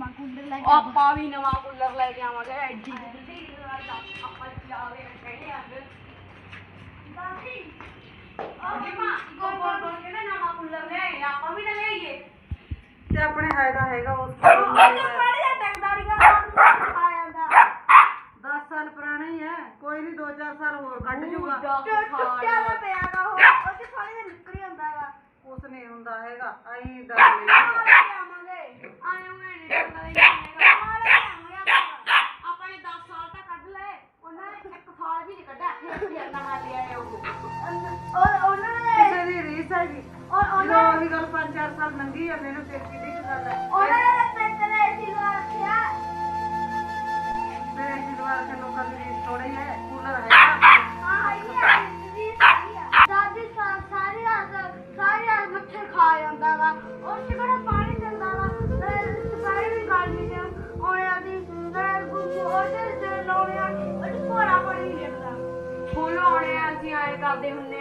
ਦਾ ਨਵਾਂ ਕੁੰਡੀ ਲੈ ਆਪਾਂ ਵੀ ਨਵਾਂ ਕੂਲਰ ਲੈ ਕੇ ਆਵਾਂਗੇ ਐਡੀ ਜਲਦੀ ਆਪਾਂ ਜਾਵੇ ਕਹਿੰਦੇ ਅੱਜ ਦਾਦੀ ਉਹ ਮਾਂ ਗੋਲ ਗੋਲ ਗੋਲ ਕੇ ਨਾ ਨਵਾਂ ਕੂਲਰ ਲੈ ਆਏ ਆਪਾਂ ਵੀ ਨਾ ਲੈ ਆਈਏ ਤੇ ਆਪਣੇ ਹੈ ਤਾਂ ਹੈਗਾ ਉਸ ਉਹਦੇ ਪੜ ਜਾ ਟੈਕਦਾਰੀ ਦਾ ਆ ਜਾਂਦਾ 10 ਸਾਲ। ਪੁਰਾਣਾ ਹੀ ਹੈ ਕੋਈ ਨਹੀਂ 2-4 ਸਾਲ ਹੋਰ ਕੱਢ ਜੂਗਾ ਟੁੱਟਿਆ ਦਾ ਪਿਆਗਾ ਉਹ ਉਹਦੇ ਥੋੜੀ ਜਿਹਾ ਨਿਕਲ ਜਾਂਦਾਗਾ ਕੁਛ ਨਹੀਂ ਹੁੰਦਾ ਹੈਗਾ ਨੇ 10 ਸਾਲ ਤਾਂ ਕੱਢ ਲਏ ਉਹਨਾਂ ਨੇ ਇੱਕ ਸਾਲ ਵੀ ਨਹੀਂ ਕੱਢਿਆ ਫਿਰ ਵੀ ਨਵਾਂ ਲਿਆ ਆਏ ਉਹ ਉਹ ਉਹਨਾਂ ਨੇ ਕਿਸੇ ਦੀ ਰੀਸ ਹੈਗੀ ਉਹ ਜਦੋਂ ਉਹੀ ਗੱਲ 5-4 ਸਾਲ ਲੰਘੀ ਜਾਂਦੇ ਨੇ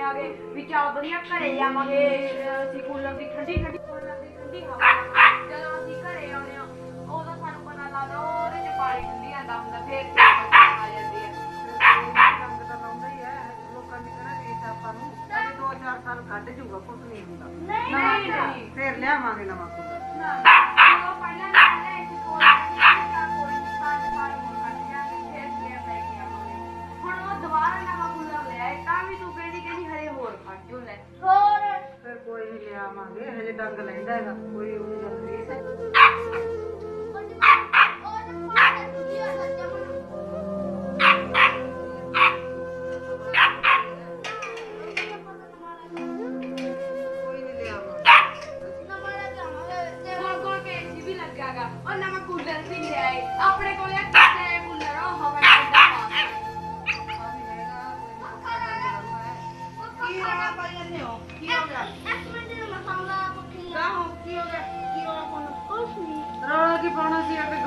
ਆਗੇ ਵੀ ਚੱਲ ਵਧੀਆ ਘਰੇ ਜਾਵਾਂਗੇ। ਅਹ ਅਸੀਂ ਕੂਲਰ ਦੀ ਠੰਡੀ ਠੰਡੀ ਕੂਲਰ ਦੀ ਠੰਡੀ ਹਵਾ ਜਦੋਂ ਅਸੀਂ ਘਰੇ ਆਉਣੇ ਆ ਉਦੋਂ ਸਾਨੂੰ ਪਤਾ ਲੱਗਦਾ ਉਹ ਉਹਦੇ ਚ ਪਾਣੀ ਠੰਡੀ ਆਂਦਾ ਹੁੰਦਾ ਫੇਰ ਆ ਜਾਂਦੀ ਹੈ ਰੰਗ ਤਾਂ ਲਾਉਂਦਾ ਹੀ ਹੈ ਲੋਕਾਂ ਦੀ ਕਿਹੜਾ ਰੀਸ ਆਪਾਂ ਨੂੰ ਅਜੇ 2-4 ਸਾਲ ਕੱਢ ਜੂਗਾ ਕੁਛ ਨਹੀਂ ਹੁੰਦਾ ਨਹੀਂ। ਨਹੀਂ ਨਹੀਂ ਫਿਰ ਲਿਆਵਾਂਗੇ ਨਵਾਂ ਕੋਈ ਹਜੇ ਡੰਗ ਲੈਂਦਾ ਹੈਗਾ ਕੋਈ ਉਹ ਗੱਲ ਰੀਸ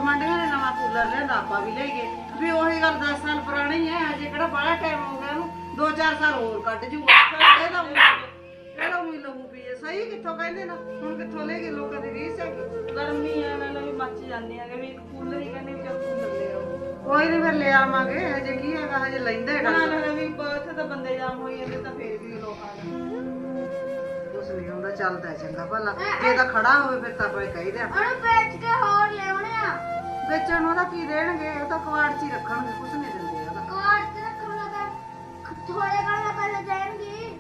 ਗਮੰਡੀਆਂ ਨੇ ਨਵਾਂ ਕੂਲਰ ਲਿਆਂਦਾ ਆਪਾਂ ਵੀ ਲੈ ਗਏ। ਵੀ ਉਹੀ ਗੱਲ 10 ਸਾਲ ਪੁਰਾਣਾ ਹੀ ਹਜੇ ਕਿਹੜਾ ਬੜਾ ਟਾਈਮ ਹੋ ਗਿਆ ਉਹਨੂੰ। 2-4 ਸਾਲ ਹੋਰ ਕੱਢ ਜੂਗਾ। ਇਹਦਾ ਉਹ ਇਹਦਾ ਉਹ ਲਹੂ ਪੀਏ ਸਹੀ ਕਿੱਥੋਂ ਕਹਿੰਦੇ ਨਾ ਹੁਣ ਕਿੱਥੋਂ ਲੈ ਗਏ ਲੋਕਾਂ ਦੀ ਰੀਸ ਹੈ ਗਰਮੀ ਆ ਨਾਲ ਵੀ ਮੱਚ ਜਾਂਦੀ ਆ ਵੀ ਕੂਲਰ ਹੀ ਕਹਿੰਦੇ ਵੀ ਚੱਲ ਕੂਲਰ ਲੈ ਆਓ। ਕੋਈ ਨਹੀਂ ਫਿਰ ਲੈ ਆਵਾਂਗੇ ਹਜੇ ਕੀ ਹੈਗਾ ਹਜੇ ਲੈਂਦਾ ਹੈਗਾ। ਲੈਣਾ ਵੀ ਇੱਥੇ ਤਾਂ ਬੰਦੇ ਜਾਮ ਹੋਈ ਜਾਂਦੇ ਤਾਂ ਫੇਰ ਵੀ ਲੋਕ ਆ ਜਾਂਦੇ। ਕੁਛ ਨਹੀਂ ਹੁੰਦਾ ਚੱਲਦਾ ਹੈ ਚੰਗਾ ਭਲਾ ਜੇ ਤਾਂ ਖੜਾ ਹੋਵੇ ਫਿਰ ਤਾਂ ਆਪਾਂ ਕਹੀਦੇ ਆ ਉਹਨੂੰ ਵੇਚ ਕੇ ਹੋਰ ਲਿਆਉਣੇ ਆ ਵੇਚਣ ਉਹਦਾ ਕੀ ਦੇਣਗੇ ਉਹ ਤਾਂ ਕਵਾੜ 'ਚ ਹੀ ਰੱਖਣਗੇ ਕੁਛ ਨਹੀਂ ਦਿੰਦੇ ਉਹਦਾ ਕਾਰ ਤੇ ਰੱਖਣ ਲੱਗਾ ਥੋੜੇ ਘਰ ਪੈਸੇ ਜਾਣਗੇ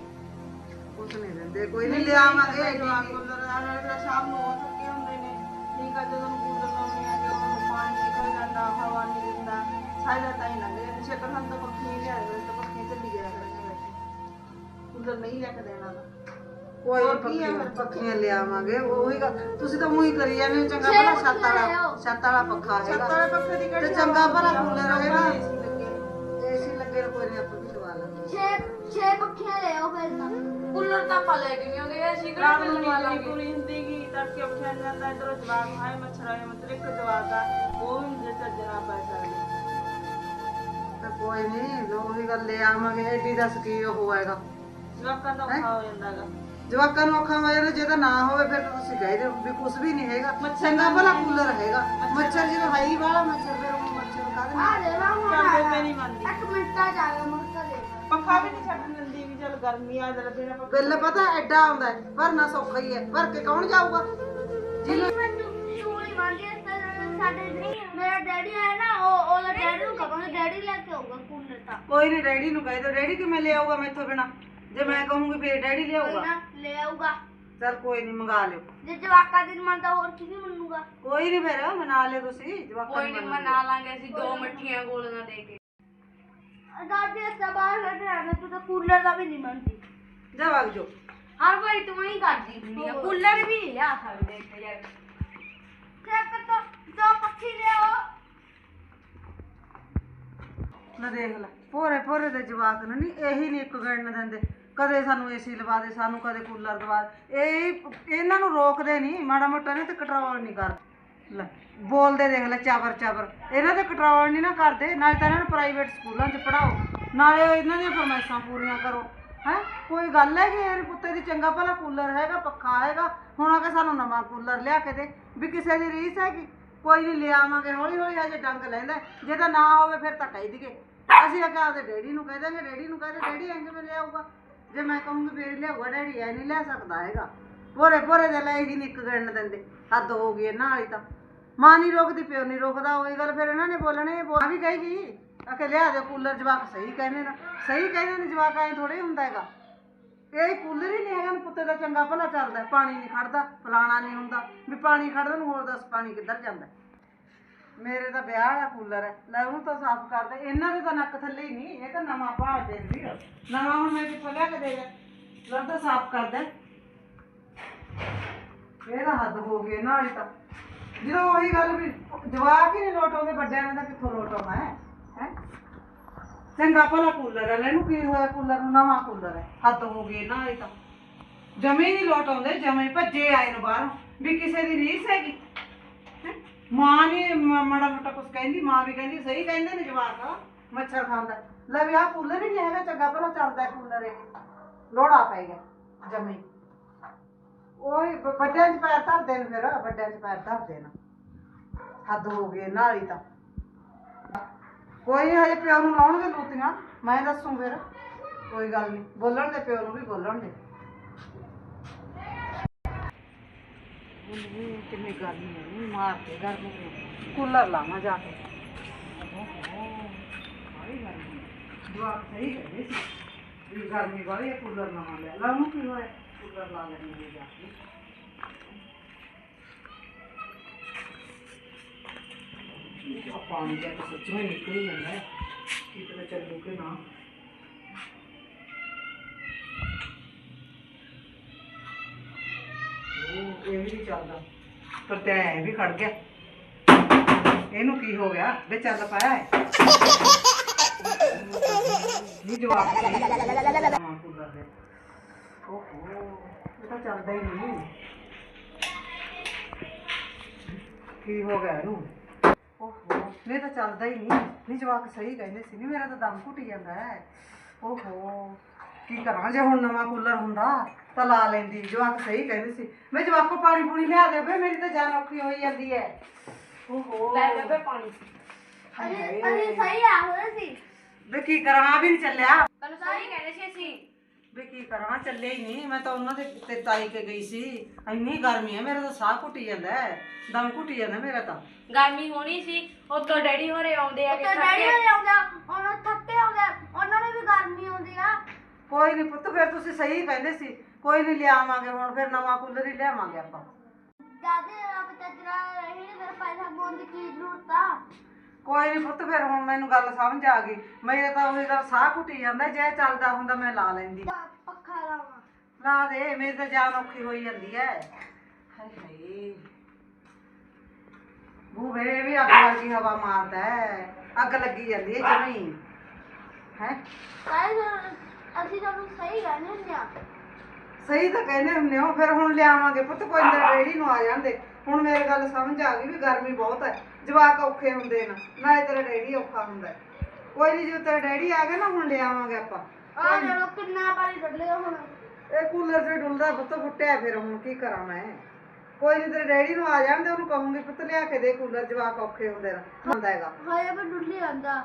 ਕੁਛ ਨਹੀਂ ਦਿੰਦੇ ਕੋਈ ਨਹੀਂ ਲਿਆਵਾਂਗੇ ਜਵਾਕ ਕੂਲਰ ਆ ਨਾਲ ਸ਼ਾਮ ਨੂੰ ਹੋ ਥੱਕੇ ਹੁੰਦੇ ਨੇ ਠੀਕ ਆ ਜਦੋਂ ਕੂਲਰ ਲਾਉਣੇ ਆ ਜਦੋਂ ਉਹਨੂੰ ਪਾਣੀ ਨਿਕਲ ਜਾਂਦਾ ਹਵਾ ਨਹੀਂ ਦਿੰਦਾ ਸਾਰਾ ਟਾਈਮ ਲੰਘ ਜਾਂਦਾ ਸ਼ੇਕਰ ਹਮ ਤਾਂ ਪੱਖੀ ਨਹੀਂ ਲਿਆ ਤਾਂ ਪੱਖੀ ਚੱਲੀ ਗਿਆ ਕਰਾਂਗੇ ਕੂਲਰ ਨਹੀਂ ਲੈ ਕੇ ਦੇਣਾ ਤਾਂ ਕੋਈ ਪੱਖੀਆਂ ਫਿਰ? ਪੱਖੀਆਂ ਲਿਆਵਾਂਗੇ ਉਹੀ ਗੱਲ। ਤੁਸੀਂ ਤਾਂ ਮੂੰਹ ਹੀ ਕਰੀ ਜਾਂਦੇ ਹੋ ਚੰਗਾ ਭਲਾ ਛੱਤ ਵਾਲਾ ਛੱਤ ਵਾਲਾ ਪੱਖਾ ਛੱਤ ਵਾਲੇ ਹੈਗਾ ਪੱਖੇ ਦੀ ਕਿਹੜੀ ਤੇ ਚੰਗਾ ਭਲਾ ਕੂਲਰ ਹੈਗਾ। ਏਸੀ ਲੱਗੇ। ਨੂੰ ਕੋਈ ਨਹੀਂ ਆਪਾਂ ਵੀ ਲਵਾ ਲਾਂਗੇ। ਛੇ ਛੇ ਪੱਖੀਆਂ ਲੈ ਆਓ ਫਿਰ ਤਾਂ। ਕੂਲਰ ਤਾਂ ਆਪਾਂ ਲੈ ਨਹੀਂ ਆਉਂਦੇ ਅਸੀਂ ਕਿਹੜਾ ਬਿੱਲ ਨੂੰ ਨਹੀਂ ਲਾਂਗੇ? ਪੂਰੀ ਹੁੰਦੀ ਗੀ ਤੜਕੇ ਉੱਠਿਆ ਨੀ ਜਾਂਦਾ ਇਧਰੋਂ ਜਵਾਕ ਹਾਏ ਮੱਛਰ ਆਏ ਮਤਲਬ ਇੱਕ ਜਵਾਕ ਆ ਉਹ ਵੀ ਜੇ ਚੱਜਣਾ ਪੈ ਸਕਦੇ ਤੇ ਕੋਈ ਨਹੀਂ ਉਹੀ ਗੱਲ ਲੈ ਆਵਾਂਗੇ ਐਡੀ ਦੱਸ ਕੀ ਉਹ ਹੋਏਗਾ ਜਵਾਕਾਂ ਦਾ ਔਖਾ ਹੋ? ਜਾਂਦਾ ਜਵਾਕਾਂ ਨੂੰ ਅੱਖਾਂ ਵਜੇ ਜੇ ਤਾਂ ਨਾ ਹੋਵੇ ਫਿਰ ਤਾਂ ਤੁਸੀਂ ਕਹਿੰਦੇ ਹੋ ਵੀ ਕੁਝ ਵੀ ਨਹੀਂ ਹੈਗਾ। ਚੰਗਾ ਭਲਾ ਕੂਲਰ ਹੈਗਾ। ਮੱਛਰ। ਜਦੋਂ ਹੈ ਹੀ ਵਾਲਾ ਮੱਛਰ ਫਿਰ ਉਹ ਮੱਛਰ ਕਾਹਦੇ ਆ ਲੈ ਲਾ ਮੈਂ ਨਹੀਂ ਮੰਨਦੀ। ਇੱਕ ਮਿੰਟ ਆ ਜਾਗਾ ਮੁਰਕਾ ਦੇ ਪੱਖਾ ਵੀ ਨਹੀਂ ਛੱਡਣ ਦਿੰਦੀ ਵੀ ਚੱਲ ਗਰਮੀ ਆ ਜਰਾ ਬਿਨਾ ਪੱਖਾ ਬਿੱਲ ਪਤਾ ਐਡਾ ਆਉਂਦਾ ਹੈ, ਭਰਨਾ ਸੌਖਾ ਹੀ ਹੈ। ਭਰ ਕੇ ਕੌਣ ਜਾਊਗਾ? ਜਿਹਨੂੰ ਚੂਲੀ ਮੰਡੀ ਸਾਡੇ ਮੇਰਾ ਡੈਡੀ ਆਇਆ ਨਾ ਉਹ ਉਹਦਾ ਡੈਡੀ ਨੂੰ ਕਹਾਂਗੇ ਡੈਡੀ ਲੈ ਕੇ ਆਊਗਾ ਕੂਲਰ ਤਾਂ। ਕੋਈ ਨਹੀਂ ਡੈਡੀ ਨੂੰ ਕਹਿ ਦੋ ਡੈਡੀ ਕਿਵੇਂ ਲੈ ਆਊਗਾ ਮੈਥੋਂ ਬਿਨਾ? ਜੇ ਮੈਂ ਕਹੂੰਗੀ ਫੇਰ ਡੈਡੀ ਕੋਈ ਲਿਆਊਗਾ। ਨਾ ਲੈ ਆਊਗਾ। ਚਲ ਕੋਈ ਨਹੀਂ ਮੰਗਾ ਲਿਓ। ਜੇ ਜਵਾਕਾਂ ਦੀ ਨੀ ਮੰਨਦਾ ਹੋਰ ਕਿਹਦੀ ਮੰਨੂਗਾ? ਕੋਈ ਨਹੀਂ ਫਿਰ ਮਨਾ ਲਿਓ ਤੁਸੀਂ ਜਵਾਕਾਂ ਕੋਈ ਨਹੀਂ ਮੰਨ ਲਾਂਗੇ ਅਸੀਂ ਦੋ ਮੱਠੀਆਂ ਗੋਲੀਆਂ ਦੇ ਕੇ। ਦਾਦੀ ਅਸਾਂ ਬਾਹਰ ਬੈਠੇ ਰਹਿੰਦੇ ਤੂੰ ਤਾਂ ਕੂਲਰ ਦਾ ਵੀ ਨਹੀਂ ਮੰਨਦੀ। ਜਾ ਵਗ ਜੋ ਹਰ ਵਾਰੀ ਤੂੰ ਹੀ ਕਰਦੀ ਹੁੰਦੀ ਆ ਕੂਲਰ ਵੀ ਨਹੀਂ ਲਿਆ ਸਕਦੇ ਇੱਥੇ ਯਾਰ ਚੱਕ ਤਾਂ ਦੋ ਪੱਖੀ ਲਿਆਓ। ਨਾ ਦੇਖ ਲੈ ਭੋਰੇ ਭੋਰੇ ਦੇ ਜਵਾਕ ਨੂੰ ਨਹੀਂ ਇਹੀ ਨਹੀਂ ਇੱਕ ਗਣ ਦਿੰਦੇ। ਕਦੇ ਸਾਨੂੰ ਏਸੀ ਲਵਾ ਦੇ, ਸਾਨੂੰ ਕਦੇ ਕੂਲਰ ਦਵਾ ਦੇ। ਇਹ ਇਹਨਾਂ ਨੂੰ ਰੋਕਦੇ ਨਹੀਂ ਮਾੜਾ ਮੋਟਾ ਨੇ ਤੇ ਕੰਟਰੋਲ ਨਹੀਂ ਕਰਦੇ ਲੈ, ਬੋਲਦੇ ਦੇਖ ਲੈ ਚਾਵਰ ਚਾਵਰ ਇਹਨਾਂ ਤੇ ਕੰਟਰੋਲ ਨਹੀਂ ਨਾ ਕਰਦੇ, ਨਾਲੇ ਤਾਂ ਇਹਨਾਂ ਨੂੰ ਪ੍ਰਾਈਵੇਟ ਸਕੂਲਾਂ 'ਚ ਪੜਾਓ ਨਾਲੇ ਇਹਨਾਂ ਦੀਆਂ ਫਰਮਾਇਸ਼ਾਂ ਪੂਰੀਆਂ ਕਰੋ। ਹੈ? ਕੋਈ ਗੱਲ ਹੈ ਕਿ ਇਹ ਪੁੱਤੇ ਦੀ? ਚੰਗਾ ਭਲਾ ਕੂਲਰ ਹੈਗਾ, ਪੱਖਾ ਹੈਗਾ। ਹੁਣ ਆ ਕੇ ਸਾਨੂੰ ਨਵਾਂ ਕੂਲਰ ਲਿਆ ਕੇ ਦੇ, ਵੀ ਕਿਸੇ ਦੀ ਰੀਸ ਹੈਗੀ। ਕੋਈ ਨਹੀਂ ਲਿਆਵਾਂਗੇ ਹੌਲੀ ਹੌਲੀ ਹਜੇ ਡੰਗ ਲੈਂਦਾ ਜੇ ਤਾਂ ਨਾ ਹੋਵੇ ਫਿਰ ਤਾਂ ਕਹਿ ਦਈਏ। ਅਸੀਂ ਅੱਗੇ ਆਪਦੇ ਡੈਡੀ ਨੂੰ ਕਹਿ ਦਾਂਗੇ, ਡੈਡੀ ਨੂੰ ਕਹਿੰਦੇ ਡੈਡੀ ਐਂ ਕਿਵੇਂ ਲਿਆਊਗਾ? ਜੇ ਮੈਂ ਕਹੂੰਗੀ ਫੇਰ ਲਿਆਊਗਾ, ਡੈਡੀ ਐ ਨਹੀਂ ਲੈ ਸਕਦਾ ਹੈਗਾ। ਪੋਰੇ ਪੋਰੇ ਦੇ ਲੈ ਹੀ ਨਿੱਕ ਗਣ ਦਿੰਦੇ। ਹੱਦ ਹੋ ਗਈ ਇਹਨਾਂ ਵਾਲੀ ਤਾਂ। ਮਾਂ ਨਹੀਂ ਰੋਕਦੀ, ਪਿਓ ਨਹੀਂ ਰੋਕਦਾ, ਉਹੀ ਗੱਲ ਫਿਰ ਇਹਨਾਂ ਨੇ ਬੋਲਣੇ ਬੋਲ ਵੀ ਕਹੇਗੀ ਆਖੇ ਲਿਆ ਦੇ ਕੂਲਰ, ਜਵਾਕ ਸਹੀ ਕਹਿੰਦੇ ਨਾ। ਸਹੀ ਕਹਿੰਦੇ ਨੇ ਜਵਾਕ, ਐ ਥੋੜੇ ਹੁੰਦਾ ਹੈਗਾ। ਇਹ ਕੂਲਰ ਹੀ ਨਹੀਂ ਹੈਗਾ ਨਾ ਪੁੱਤੇ ਦਾ ਚੰਗਾ ਭਲਾ ਚੱਲਦਾ ਪਾਣੀ ਨਹੀਂ ਖੜਦਾ, ਫਲਾਣਾ ਨਹੀਂ ਹੁੰਦਾ। ਵੀ ਪਾਣੀ ਖੜਦਾ ਨੂੰ ਹੋਰ ਦੱਸ, ਪਾਣੀ ਕਿੱਧਰ ਜਾਂਦਾ ਮੇਰੇ ਤਾਂ ਵਿਆਹ ਵਾਲਾ ਕੂਲਰ। ਹੈ ਲੈ ਉਹਨੂੰ ਤਾਂ ਸਾਫ਼ ਕਰ ਦੇ। ਇਹਨਾਂ ਦੇ ਤਾਂ ਨੱਕ ਥੱਲੇ ਹੀ ਨਹੀਂ, ਇਹ ਤਾਂ ਨਵਾਂ ਭਾਅ ਦੇ ਵੀ ਨਵਾਂ ਹੁਣ ਮੈਂ ਕਿੱਥੋਂ ਲਿਆ ਕੇ ਦੇਗਾ ਲੈ ਤਾਂ ਸਾਫ਼ ਕਰ ਦੇ। ਇਹ ਤਾਂ ਹੱਦ ਹੋ ਗਈ ਇਹਨਾਂ ਵਾਲੀ ਤਾਂ। ਜਦੋਂ ਉਹੀ ਗੱਲ ਵੀ ਜਵਾਕ ਹੀ ਨਹੀਂ ਲੋਟ ਵੱਡਿਆਂ ਨੇ ਤਾਂ ਕਿੱਥੋਂ ਲੋਟ ਆਉਣਾ ਹੈ? ਹੈ? ਚੰਗਾ ਭਲਾ ਕੂਲਰ ਹੈ ਲੈ ਇਹਨੂੰ ਕੀ ਹੋਇਆ ਕੂਲਰ ਨੂੰ? ਨਵਾਂ ਕੂਲਰ ਹੈ। ਹੱਦ ਹੋ ਗਈ ਇਹਨਾਂ ਵਾਲੀ ਤਾਂ। ਜਮੇ ਨਹੀਂ ਲੋਟ ਆਉਂਦੇ, ਜਮੇ ਭੱਜੇ ਆਏ ਨੂੰ ਬਾਹਰ। ਵੀ ਕਿਸੇ ਦੀ ਰੀਸ ਹੈਗੀ। ਹੈਂ? ਮਾਂ ਨੇ, ਮ- ਮਾੜਾ ਮੋਟਾ ਕੁਛ ਕਹਿੰਦੀ, ਮਾਂ ਵੀ ਕਹਿੰਦੀ, ਸਹੀ ਕਹਿੰਦੇ ਨੇ ਜਵਾਕ। ਮੱਛਰ ਖਾਂਦਾ। ਲੈ ਵੀ ਆਹ ਕੂਲਰ ਹੀ ਨਹੀਂ ਹੈਗਾ, ਚੰਗਾ ਭਲਾ ਚੱਲਦਾ ਕੂਲਰ ਇਹ। ਲੋੜਾ ਪੈ ਗਿਆ ਜਮੇ। ਓਏ ਬ- ਵੱਡਿਆਂ ਚ ਪੈਰ ਧਰਦੇ ਨੇ ਫਿਰ, ਵੱਡਿਆਂ ਚ ਪੈਰ ਧਰਦੇ ਨੇ। ਹੱਦ ਹੋ ਗਈ ਨਾਲ ਹੀ ਤਾਂ। ਕੋਈ ਹਜੇ ਪਿਓ ਨੂੰ ਲਾਉਣਗੇ ਲੂਤੀਆਂ। ਮੈਂ ਦੱਸੂ ਫਿਰ। ਕੋਈ ਗੱਲ ਨਹੀਂ ਬੋਲਣ ਦੇ, ਪਿਓ ਨੂੰ ਵੀ ਬੋਲਣ ਦੇ। ਉਹਨੇ ਕਿੰਨੀ ਗਰਮੀ ਹੈ ਨੀ ਮਾਰ ਕੇ ਗਰਮੀ ਨੂੰ ਕੂਲਰ ਲਾਵਾਂ ਜਾ ਕੇ। ਬੜੀ ਗਰਮੀ ਹੈ। ਸਹੀ ਕਹਿੰਦੇ ਸੀ ਵੀ ਗਰਮੀ ਬੜੀ ਹੈ, ਕੂਲਰ ਨਵਾਂ ਲੈ ਲਾਉਂ ਕੀ ਹੋਇਆ ਕੂਲਰ ਲਾ ਲੈਣੀ ਹੈ ਜਾ ਕੇ। ਪਾਣੀ ਜਿਹਾ ਤਾਂ ਨਿਕਲ ਜਾਂਦਾ ਕਿਤੇ ਚੱਲੂ ਕਿ ਨਾ। ਚੱਲਦਾ। ਪਰ ਤੇ ਐ ਵੀ ਖੜ ਗਿਆ। ਇਹਨੂੰ ਕੀ ਹੋ ਗਿਆ? ਵੇ ਚੱਲ ਪਾਇਆ ਹੈ ਨਹੀਂ ਜਵਾਬ ਹਾਂ ਕੂਲਰ ਦੇ। ਓਹੋ, ਇਹ ਤਾਂ ਚੱਲਦਾ ਹੀ ਨਹੀਂ। ਕੀ ਹੋ ਗਿਆ ਇਹਨੂੰ? ਓਹੋ ਇਹ ਤਾਂ ਚੱਲਦਾ ਹੀ ਨਹੀਂ। ਨਹੀਂ ਜਵਾਕ ਸਹੀ ਕਹਿੰਦੇ ਸੀ। ਨਹੀਂ ਮੇਰਾ ਤਾਂ ਦਮ ਘੁੱਟੀ ਜਾਂਦਾ ਹੈ। ਓਹੋ, ਕੀ ਕਰਾਂ ਜੇ ਹੁਣ ਨਵਾਂ ਕੂਲਰ ਹੁੰਦਾ? ਤਾਂ ਲਾ ਲੈਂਦੀ ਜਵਾਕ ਸਹੀ ਕਹਿੰਦੇ ਸੀ। ਮੈਂ ਜਵਾਕੋ ਪਾਣੀ ਪੂਣੀ ਲਿਆ ਦੇ ਬੇ ਮੇਰੀ ਤਾਂ ਜਾਨ ਔਖੀ ਹੋਈ ਜਾਂਦੀ ਹੈ ਓਹੋ। ਲੈ ਬੇਬੇ ਪਾਣੀ। ਹਾਏ। ਹਾਏ। ਸਹੀ ਆ ਹੋਏ ਸੀ। ਵੇ ਕੀ ਕਰਾਂ ਆ ਵੀ ਨਹੀਂ ਚੱਲਿਆ। ਤੈਨੂੰ ਸਹੀ ਕਹਿੰਦੇ ਸੀ ਅਸੀਂ। ਵੇ ਕੀ ਕਰਾਂ ਚੱਲਿਆ ਹੀ ਨਹੀਂ। ਮੈਂ ਤਾਂ ਉਹਨਾਂ ਦੇ ਤੇ ਤਾਈ ਕੇ ਗਈ ਸੀ। ਇੰਨੀ ਗਰਮੀ ਹੈ ਮੇਰਾ ਤਾਂ ਸਾਹ ਘੁੱਟੀ ਜਾਂਦਾ ਹੈ ਦਮ ਘੁੱਟੀ ਜਾਂਦਾ ਮੇਰਾ ਤਾਂ। ਗਰਮੀ ਹੋਣੀ ਸੀ ਉੱਤੋਂ ਡੈਡੀ ਹੋਰੇ ਆਉਂਦੇ ਆ ਤੇ ਡੈਡੀ ਹੋਰੇ ਆਉਂਦਾ ਉਹਨਾਂ ਥੱਕੇ ਆਉਂਦੇ ਉਹਨਾਂ ਨੂੰ ਵੀ ਗਰਮੀ ਆਉਂਦੀ ਆ। ਕੋਈ ਨਹੀਂ ਪੁੱਤ ਫਿਰ ਤੁਸੀਂ ਸਹੀ ਕਹਿੰਦੇ ਸੀ। ਕੋਈ ਨਹੀਂ ਲਿਆਵਾਂਗੇ ਹੁਣ ਫਿਰ ਨਵਾਂ ਕੂਲਰ ਹੀ ਲਿਆਵਾਂਗੇ ਆਪਾਂ। ਦਾਦੇ ਰੱਬ ਤਜਰਾ ਰਹੀ ਫਿਰ ਪੈਸਾ ਬੋਨ ਦੀ ਕੀ ਜ਼ਰੂਰਤ ਆ? ਕੋਈ ਨਹੀਂ ਪੁੱਤ ਫਿਰ ਹੁਣ ਮੈਨੂੰ ਗੱਲ ਸਮਝ ਆ ਗਈ। ਮੇਰੇ ਤਾਂ ਉਹੀ ਗੱਲ ਸਾਹ ਘੁੱਟੀ ਜਾਂਦਾ ਜੇ ਚੱਲਦਾ ਹੁੰਦਾ ਮੈਂ ਲਾ ਲੈਂਦੀ। ਪ- ਪੱਖਾ ਲਾਵਾਂ। ਲਾ ਦੇ ਮੇਰੀ ਤਾਂ ਜਾਨ ਔਖੀ ਹੋਈ ਜਾਂਦੀ ਹੈ ਹਾਏ ਹਾਏ। ਬੂਵੇ ਵੀ ਅੱਗ ਵਰਗੀ ਹਵਾ ਮਾਰਦਾ ਹੈ ਅੱਗ ਲੱਗੀ ਜਾਂਦੀ ਹੈ ਜਮੀ। ਹੈ? ਸਾਰੇ ਅਸੀਂ ਤੁਹਾਨੂੰ ਸਹੀ ਕਹਿੰਦੇ ਹੁੰਦੇ ਆ ਸਹੀ ਤਾਂ ਕਹਿੰਦੇ ਹੁੰਦੇ ਹੋ ਫਿਰ ਹੁਣ ਲਿਆਵਾਂਗੇ ਪੁੱਤ ਕੋਈ ਨਾ ਰੇੜੀ ਨੂੰ ਆ ਜਾਂਦੇ। ਹੁਣ ਮੇਰੀ ਗੱਲ ਸਮਝ ਆ ਗਈ ਵੀ ਗਰਮੀ ਬਹੁਤ ਹੈ ਜਵਾਕ ਔਖੇ ਹੁੰਦੇ ਨੇ ਨਾਲੇ ਤੇਰਾ ਡੈਡੀ ਔਖਾ ਹੁੰਦਾ ਹੈ। ਕੋਈ ਨਹੀਂ ਜੇ ਤੇਰਾ ਡੈਡੀ ਆ ਗਿਆ ਨਾ ਹੁਣ ਲਿਆਵਾਂਗੇ ਆਪਾਂ। ਆ ਜਦੋਂ ਕਿੰਨਾ ਪਾਣੀ ਡੁੱਲਿਆ ਹੁਣ। ਇਹ ਕੂਲਰ ਤੇ ਡੁੱਲਦਾ ਪੁੱਤ ਫੁੱਟਿਆ ਫਿਰ ਹੁਣ ਕੀ ਕਰਾਂ ਮੈਂ। ਕੋਈ ਨਹੀਂ ਤੇਰੇ ਡੈਡੀ ਨੂੰ ਆ ਜਾਂਦੇ ਉਹਨੂੰ ਕਹੂੰਗੀ ਪੁੱਤ ਲਿਆ ਕੇ ਦੇ ਕੂਲਰ ਜਵਾਕ ਔਖੇ ਹੁੰਦੇ ਨੇ ਹੁੰਦਾ ਹੈਗਾ। ਹਾਏ ਵੀ ਡੁੱਲੀ ਜਾਂਦਾ।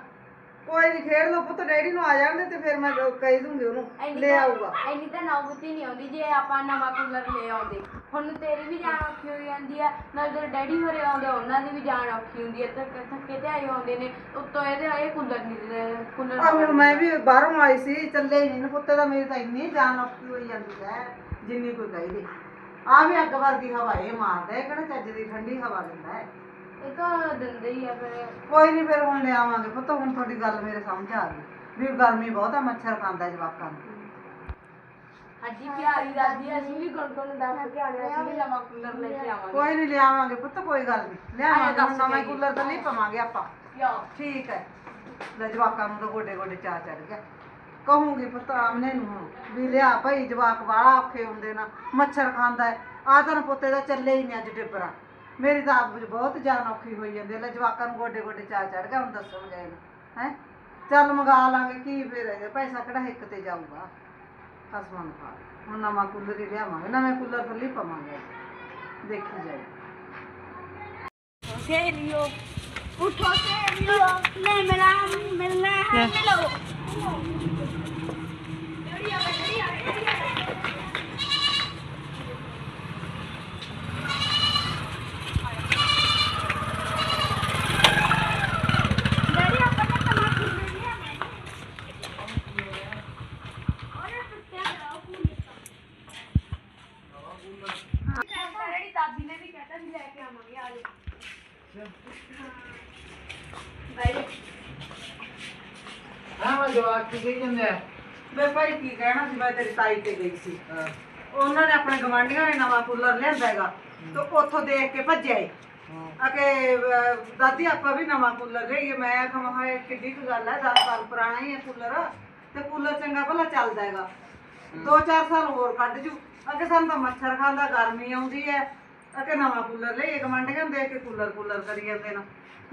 ਕੋਈ ਨਹੀਂ ਖੇਡ ਲਓ ਪੁੱਤ ਡੈਡੀ ਨੂੰ ਆ ਜਾਂਦੇ ਤੇ ਫਿਰ ਮੈਂ ਕਹਿ ਦੂੰਗੀ ਉਹਨੂੰ ਲੈ ਆਊਗਾ। ਇੰਨੀ ਤਾਂ ਨੌਬਤੀ ਨਹੀਂ ਆਉਂਦੀ ਜੇ ਆਪਾਂ ਨਵਾਂ ਕੂਲਰ ਲੈ ਆਉਂਦੇ। ਹੁਣ ਤੇਰੀ ਵੀ ਜਾਨ ਔਖੀ ਹੋਈ ਜਾਂਦੀ ਆ ਨਾਲ ਤੇਰੇ ਡੈਡੀ ਹੋਰੇ ਆਉਂਦੇ ਉਹਨਾਂ ਦੀ ਵੀ ਜਾਨ ਔਖੀ ਹੁੰਦੀ ਹੈ ਥੱਕੇ ਥੱਕੇ ਤੇ ਆਏ ਆਉਂਦੇ ਨੇ ਉੱਤੋਂ ਇਹਦੇ ਇਹ ਕੂਲਰ ਨਹੀਂ ਕੂਲਰ ਆ ਹੁਣ ਮੈਂ ਵੀ ਬਾਹਰੋਂ ਆਈ ਸੀ ਚੱਲੇ ਹੀ ਨਹੀਂ ਨਾ ਪੁੱਤੇ ਦਾ ਮੇਰੀ ਤਾਂ ਇੰਨੀ ਜਾਨ ਔਖੀ ਹੋਈ ਜਾਂਦੀ ਹੈ ਜਿੰਨੀ ਕੋਈ ਕਹੀ। ਦੇ ਆ ਵੀ ਅੱਗ ਵਰਗੀ ਹਵਾ ਇਹ ਮਾਰਦਾ ਹੈ ਕਿਹੜਾ ਚੱਜ ਦੀ ਠੰਡੀ ਹਵਾ ਦਿੰਦਾ ਹੈ ਇਹ ਤਾਂ ਦਿੰਦੇ ਹੀ ਆ ਫਿਰ। ਕੋਈ ਨਹੀਂ ਫਿਰ ਹੁਣ ਲਿਆਵਾਂਗੇ ਪੁੱਤ ਹੁਣ ਤੁਹਾਡੀ ਗੱਲ ਮੇਰੇ ਸਮਝ ਆ ਗਈ। ਵੀ ਗਰਮੀ ਬਹੁਤ ਹੈ ਮੱਛਰ ਖਾਂਦਾ ਜਵਾਕਾਂ ਨੂੰ। ਅੱਜੀ ਪਿਆਰੀ ਦਾਦੀ ਅਸੀਂ ਵੀ ਗੁਣ ਗੁਣ ਦੱਸ ਕੇ ਆਣੇ ਅਸੀਂ ਵੀ ਨਵਾਂ ਕੂਲਰ ਲੈ ਕੇ ਆਵਾਂਗੇ। ਕੋਈ ਨਹੀਂ ਲਿਆਵਾਂਗੇ ਪੁੱਤ ਕੋਈ ਗੱਲ ਨਹੀਂ ਲਿਆਵਾਂਗੇ ਹੁਣ ਨਵਾਂ। ਕੂਲਰ ਤਾਂ ਨਹੀਂ ਪਵਾਂਗੇ ਆਪਾਂ। ਠੀਕ ਹੈ। ਲੈ ਜਵਾਕਾਂ ਨੂੰ ਤਾਂ ਗੋਡੇ ਗੋਡੇ ਚਾਹ ਚੜ ਗਿਆ। ਕਹੂੰਗੀ ਪੁੱਤ ਆਮਨੇ ਨੂੰ ਹੁਣ ਵੀ ਲਿਆ ਭਾਈ ਜਵਾਕ ਵਾਲਾ ਔਖੇ ਹੁੰਦੇ ਨਾ ਮੱਛਰ ਖਾਂਦਾ ਆ ਤਾਂ ਪੁੱਤੇ ਦਾ ਚੱਲੇ ਹੀ ਨਹੀਂ ਅੱਜ ਟਿੱਪਰਾ ਮੇਰੀ ਤਾਂ ਆਪ ਬਹੁਤ ਜਾਨ ਔਖੀ ਹੋਈ ਜਾਂਦੀ ਹੈ। ਲੈ ਜਵਾਕਾਂ ਨੂੰ ਗੋਡੇ ਗੋਡੇ ਚਾਹ ਚੜ ਗਿਆ, ਹੁਣ ਦੱਸੋ ਗਏ ਹੈ? ਚੱਲ ਮੰਗਾ ਲਾਂਗੇ, ਕੀ ਫਿਰ ਇਹਦੇ ਪੈਸਾ ਕਿਹੜਾ ਹਿੱਕ ਤੇ ਜਾਊਗਾ? ਖਸਮਾਂ ਖਾ ਹੁਣ ਨਵਾਂ ਕੂਲਰ ਹੀ ਲਿਆਵਾਂਗੇ, ਨਵੇਂ ਕੂਲਰ ਥੱਲੇ ਪਾਵਾਂਗੇ। ਦੇਖੀ ਜਾਏ ਸਹੇਲੀਓ, ਉਠੋ ਸਹੇਲੀਓ ਲੈ ਮੇਰਾ ਮਿਲਣਾ ਹੈ ਮਿਲੋ ਡੈਡੀ ਆਪਾਂ ਨੇ ਕਮਾ ਖੁੱਲੇ ਨਹੀਂ ਆਵੇਂ ਉਹਨੇ ਸੁੱਤਿਆ ਕਰਾਓ ਪੂਰੀ ਜਿਹੜੀ ਦਾਦੀ ਨੇ ਵੀ ਕਹਿਤਾ ਸੀ ਲੈ ਕੇ ਆਵਾਂਗੇ ਆ ਜਾਓ ਹਾਂ ਮੈਂ ਜਵਾਬ ਕੀ ਕਹੀ ਜਾਂਦੇ ਆ ਵੇ ਭਾਈ ਕੀ ਕਹਿਣਾ ਸੀ ਮੈਂ ਤੇਰੀ ਤਾਈ ਤੇ ਗਈ ਸੀ। ਹਾਂ ਉਹਨਾਂ ਨੇ ਆਪਣੇ ਗਵਾਂਢੀਆਂ ਨੇ ਨਵਾਂ ਕੂਲਰ ਲਿਆਂਦਾ ਹੈਗਾ ਤੇ ਉੱਥੋਂ ਦੇਖ ਕੇ ਭੱਜਿਆ ਏ ਅਕੇ ਦਾਦੀ ਆਪਾਂ ਵੀ ਨਵਾਂ ਕੂਲਰ ਲਈਏ ਮੈਂ ਮਹਾ ਇਹ ਕਿੱਡੀ ਕੁ ਗੱਲ ਹੈ 10 ਸਾਲ ਪੁਰਾਣਾ ਹੀ ਹੈ ਕੂਲਰ ਤੇ ਕੂਲਰ ਚੰਗਾ ਭਲਾ ਚੱਲਦਾ ਹੈਗਾ। 2-4 ਸਾਲ ਹੋਰ ਕੱਢ ਜੂ। ਅਕੇ ਸਾਨੂੰ ਤਾਂ ਮੱਛਰ ਖਾਂਦਾ ਗਰਮੀ ਆਉਂਦੀ ਹੈ। ਅਕੇ ਨਵਾਂ ਕੂਲਰ ਲਈਏ ਗਵਾਂਢੀਆਂ ਦੇਖ ਕੇ ਕੂਲਰ ਕੂਲਰ ਕਰੀ ਜਾਂਦੇ ਨੇ।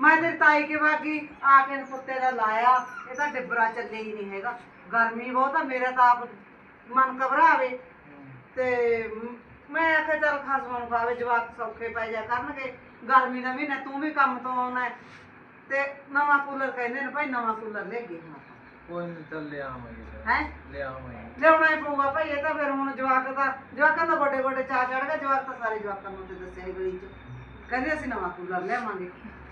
ਮੈਂ ਤੇਰੀ ਤਾਈ ਕੇ ਬਾਗੀ ਆ ਕੇ ਪੁੱਤੇ ਦਾ ਲਾਇਆ। ਇਹ ਤਾਂ ਡਿੱਬਰਾ ਚੱਲੇ ਹੀ ਨਹੀਂ ਹੈਗਾ। ਗਰਮੀ ਬਹੁਤ ਆ ਮੇਰਾ ਤਾਂ ਆਪ ਮਨ ਘਬਰਾਵੇ। ਤੇ ਮ- ਮੈਂ ਆਖਿਆ ਚੱਲ ਖਸਮਾਂ ਨੂੰ ਖਾਵੇ ਜਵਾਕ ਸੌਖੇ ਪੈ ਜਾ ਕਰਨਗੇ। ਗਰਮੀ ਦਾ ਮਹੀਨਾ ਤੂੰ ਵੀ ਕੰਮ ਤੋਂ ਆਉਣਾ ਹੈ। ਤੇ ਨਵਾਂ ਕੂਲਰ ਕਹਿੰਦੇ ਨੇ ਭਾਈ ਨਵਾਂ ਕੂਲਰ ਲੈ ਗਏ ਹਾਂ ਕੋਈ ਨਹੀਂ ਚੱਲ ਲਿਆ ਆਵਾਂਗੇ। ਹੈ? ਲਿਆ ਆਵਾਂਗੇ। ਲਿਆਉਣਾ ਹੀ ਪਊਗਾ ਭਾਈ ਇਹ ਤਾਂ ਫਿਰ ਹੁਣ ਜਵਾਕ ਦਾ ਜਵਾਕਾਂ ਦਾ ਵੱਡੇ ਵੱਡੇ ਚਾਹ ਚੜ ਗਿਆ ਜਵਾਕ ਤਾਂ ਸਾਰੇ ਜਵਾਕਾਂ ਨੂੰ ਤੇ ਦੱਸਿਆ ਹੀ ਗਲੀ 'ਚ। ਕਹਿੰਦੇ ਅਸੀਂ ਨਵਾਂ ਕੂਲਰ ਲਿਆਵਾਂਗੇ।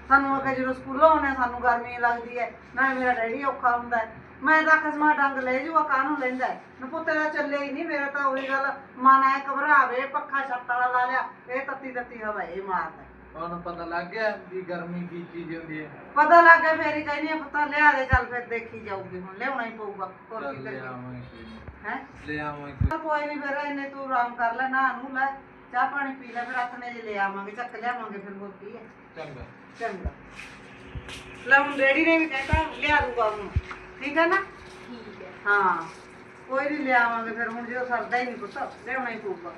ਸਾਨੂੰ ਅਗੇ ਜਦੋਂ ਸਕੂਲੋਂ ਆਉਣੇ ਸਾਨੂੰ ਗਰਮੀ ਲੱਗਦੀ ਹੈ ਨਾ ਮੇਰਾ ਡੈਡੀ ਔਖਾ ਹੁੰਦਾ ਹੈ। ਮੈਂ ਤਾਂ ਖਸਮਾ ਡੰਗ ਲੈ ਜੂਆ ਕਾਹਨੂੰ ਲੈਂਦਾ ਹੈ? ਨਾ ਪੁੱਤੇ ਦਾ ਚੱਲੇ ਹੀ ਨਹੀਂ ਮੇਰਾ ਤਾਂ ਉਹੀ ਗੱਲ ਮਨ ਐ ਘਬਰਾਵੇ ਪੱਖਾ ਛੱਤ ਵਾਲਾ ਲਾ ਲਿਆ ਇਹ ਤੱਤੀ ਤੱਤੀ ਹਵਾ ਇਹ ਮਾਰਦਾ ਹੈ। ਉਹਨੂੰ ਪਤਾ ਲੱਗ ਗਿਆ ਵੀ ਗਰਮੀ ਕੀ ਚੀਜ਼ ਹੁੰਦੀ ਹੈ। ਪਤਾ ਲੱਗ ਗਿਆ ਹੀ ਕਹਿੰਦੀ ਆ ਪੁੱਤਾ ਲਿਆ ਦੇ ਚੱਲ ਫਿਰ ਦੇਖੀ ਜਾਊਗੀ ਹੁਣ ਲਿਆਉਣਾ ਹੀ ਪਊਗਾ ਹੋਰ ਚੱਲ ਕੀ ਲੈ ਕਰੀਏ? ਆਵਾਂਗੇ ਕੋਈ ਨੀ। ਹੈ? ਲੈ ਆਵਾਂਗੇ ਚੱਲ ਕੋਈ ਨਹੀਂ ਫਿਰ ਇਹਨੇ ਤੂੰ ਆਰਾਮ ਕਰ ਲੈ ਨਾ ਨੂੰ ਲੈ ਚਾਹ ਪਾਣੀ ਪੀ ਲੈ ਫਿਰ ਆਪਣੇ ਜੇ ਲੈ ਆਵਾਂਗੇ ਚੱਕ ਲਿਆਵਾਂਗੇ ਫਿਰ ਹੋਰ ਕੀ ਹੈ। ਚੰਗਾ। ਚੰਗਾ। ਲੈ ਹੁਣ ਡੈਡੀ ਨੇ ਵੀ ਕਹਿਤਾ ਲਿਆ ਦੂਗਾ ਹੁਣ ਠੀਕ ਹੈ ਨਾ? ਠੀਕ ਹੈ। ਹਾਂ। ਕੋਈ ਨਹੀਂ ਲਿਆਵਾਂਗੇ ਫਿਰ ਹੁਣ ਜਦੋਂ ਸਰਦਾ ਹੀ ਨਹੀਂ ਪੁੱਤ ਲਿਆਉਣਾ ਹੀ ਪਊਗਾ।